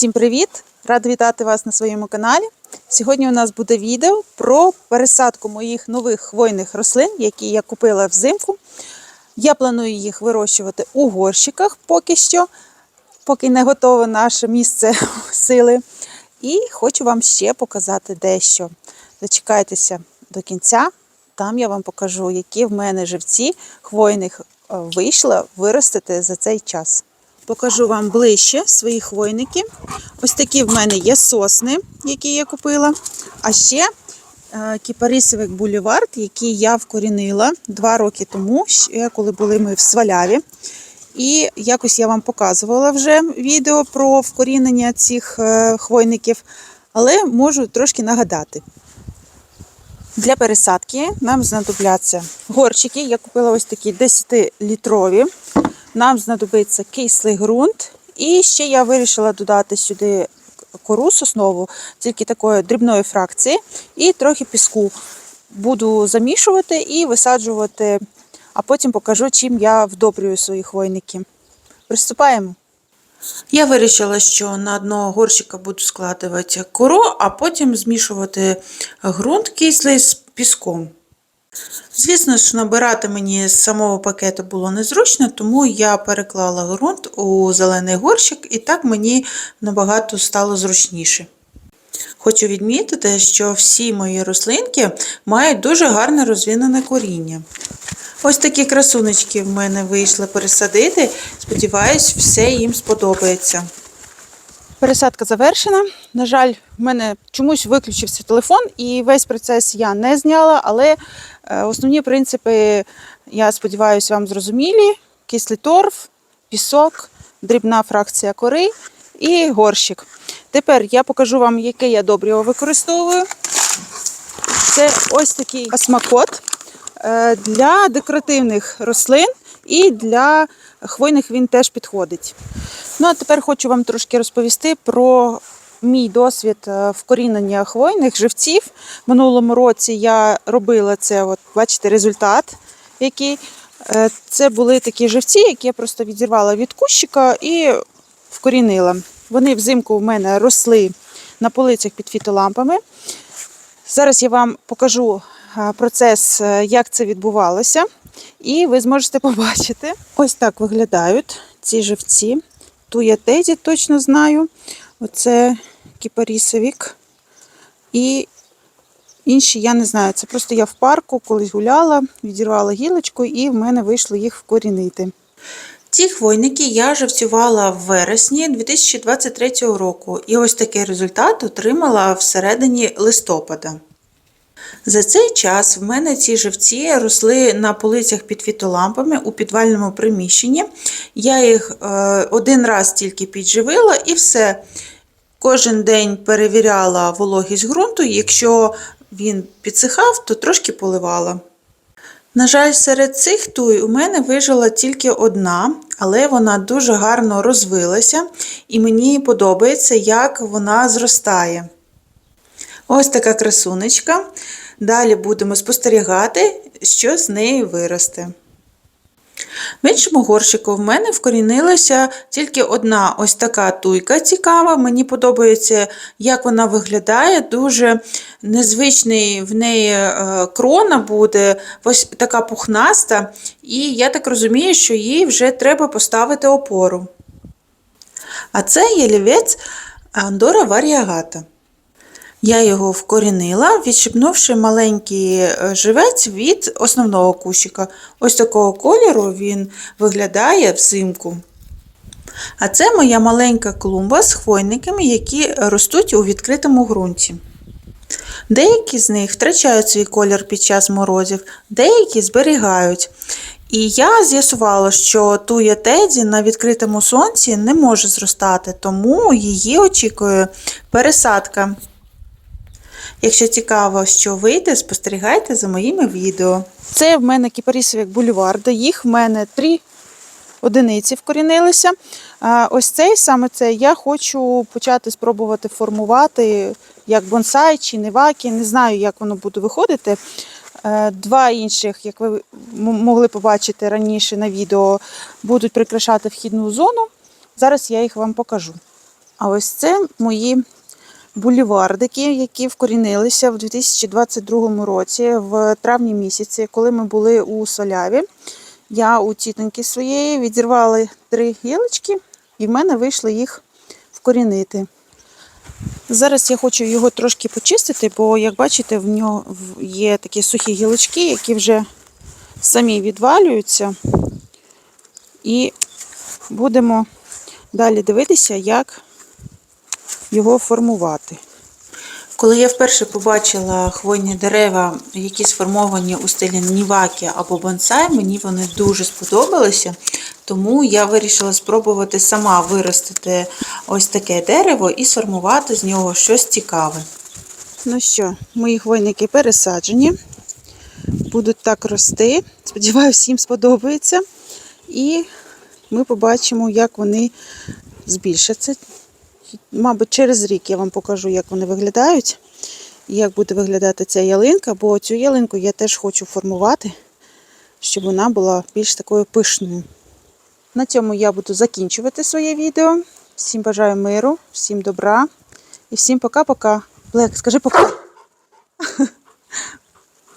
Всім привіт! Рада вітати вас на своєму каналі. Сьогодні у нас буде відео про пересадку моїх нових хвойних рослин, які я купила взимку. Я планую їх вирощувати у горщиках поки що, поки не готове наше місце сили. І хочу вам ще показати дещо. Дочекайтеся до кінця. Там я вам покажу, які в мене живці хвойних е, вийшло виростити за цей час. Покажу вам ближче свої хвойники. Ось такі в мене є сосни, які я купила. А ще е, кіпарисовик бульвард, який я вкорінила два роки тому, коли були ми в Сваляві. І якось я вам показувала вже відео про вкорінення цих е, хвойників, але можу трошки нагадати. Для пересадки нам знадобляться горчики. Я купила ось такі 10-літрові. Нам знадобиться кислий ґрунт. І ще я вирішила додати сюди кору соснову, тільки такої дрібної фракції, і трохи піску. Буду замішувати і висаджувати, а потім покажу, чим я вдобрюю свої хвойники. Приступаємо. Я вирішила, що на одного горщика буду складувати кору, а потім змішувати ґрунт кислий з піском. Звісно ж, набирати мені з самого пакету було незручно, тому я переклала ґрунт у зелений горщик, і так мені набагато стало зручніше. Хочу відмітити, що всі мої рослинки мають дуже гарне розвинене коріння. Ось такі красунечки в мене вийшли пересадити. Сподіваюсь, все їм сподобається. Пересадка завершена. На жаль, в мене чомусь виключився телефон, і весь процес я не зняла, але е, основні принципи, я сподіваюся, вам зрозумілі: кислий торф, пісок, дрібна фракція кори і горщик. Тепер я покажу вам, яке я добріво використовую. Це ось такий осмакот Е, для декоративних рослин і для хвойних він теж підходить. Ну а тепер хочу вам трошки розповісти про мій досвід е, вкорінення хвойних живців. Минулому році я робила це, от бачите, результат, який. Е, Це були такі живці, які я просто відірвала від кущика і вкорінила. Вони взимку в мене росли на полицях під фітолампами. Зараз я вам покажу е, процес, як це відбувалося, і ви зможете побачити. Ось так виглядають ці живці. Ту я тезі точно знаю. Оце кіпарісовік. І інші я не знаю. Це просто я в парку колись гуляла, відірвала гілочку, і в мене вийшло їх вкорінити. Ці хвойники я живцювала в вересні 2023 року, і ось такий результат отримала всередині листопада. За цей час в мене ці живці росли на полицях під фітолампами у підвальному приміщенні. Я їх е, один раз тільки підживила і все. Кожен день перевіряла вологість ґрунту, якщо він підсихав, то трошки поливала. На жаль, серед цих туй у мене вижила тільки одна, але вона дуже гарно розвилася, і мені подобається, як вона зростає. Ось така красунечка. Далі будемо спостерігати, що з нею виросте. В іншому горщику в мене вкорінилася тільки одна ось така туйка цікава. Мені подобається, як вона виглядає. Дуже незвичний в неї е, крона буде, ось така пухнаста, і я так розумію, що їй вже треба поставити опору. А це є лівець Андора варіагата. Я його вкорінила, відщипнувши маленький е, живець від основного кущика. Ось такого кольору він виглядає взимку. А це моя маленька клумба з хвойниками, які ростуть у відкритому ґрунті. Деякі з них втрачають свій колір під час морозів, деякі зберігають. І я з'ясувала, що туя теді на відкритому сонці не може зростати, тому її очікує пересадка. Якщо цікаво, що вийде, спостерігайте за моїми відео. Це в мене кіпарісовик бульварда. Їх в мене три одиниці вкорінилися. Ось цей саме цей я хочу почати спробувати формувати як бонсай чи невакі. Не знаю, як воно буде виходити. Е, Два інших, як ви могли побачити раніше на відео, будуть прикрашати вхідну зону. Зараз я їх вам покажу. А ось це мої булівардики, які вкорінилися в 2022 році, в травні місяці, коли ми були у соляві. Я у тітоньки своєї відірвала три гілочки, і в мене вийшло їх вкорінити. Зараз я хочу його трошки почистити, бо, як бачите, в нього є такі сухі гілочки, які вже самі відвалюються. І будемо далі дивитися, як його формувати. Коли я вперше побачила хвойні дерева, які сформовані у стилі нівакі або бонсай, мені вони дуже сподобалися. Тому я вирішила спробувати сама виростити ось таке дерево і сформувати з нього щось цікаве. Ну що, мої хвойники пересаджені, будуть так рости. Сподіваюся, їм сподобається. І ми побачимо, як вони збільшаться. Мабуть, через рік я вам покажу, як вони виглядають, і як буде виглядати ця ялинка, бо цю ялинку я теж хочу формувати, щоб вона була більш такою пишною. На цьому я буду закінчувати своє відео. Всім бажаю миру, всім добра і всім пока-пока. Блек, скажи пока.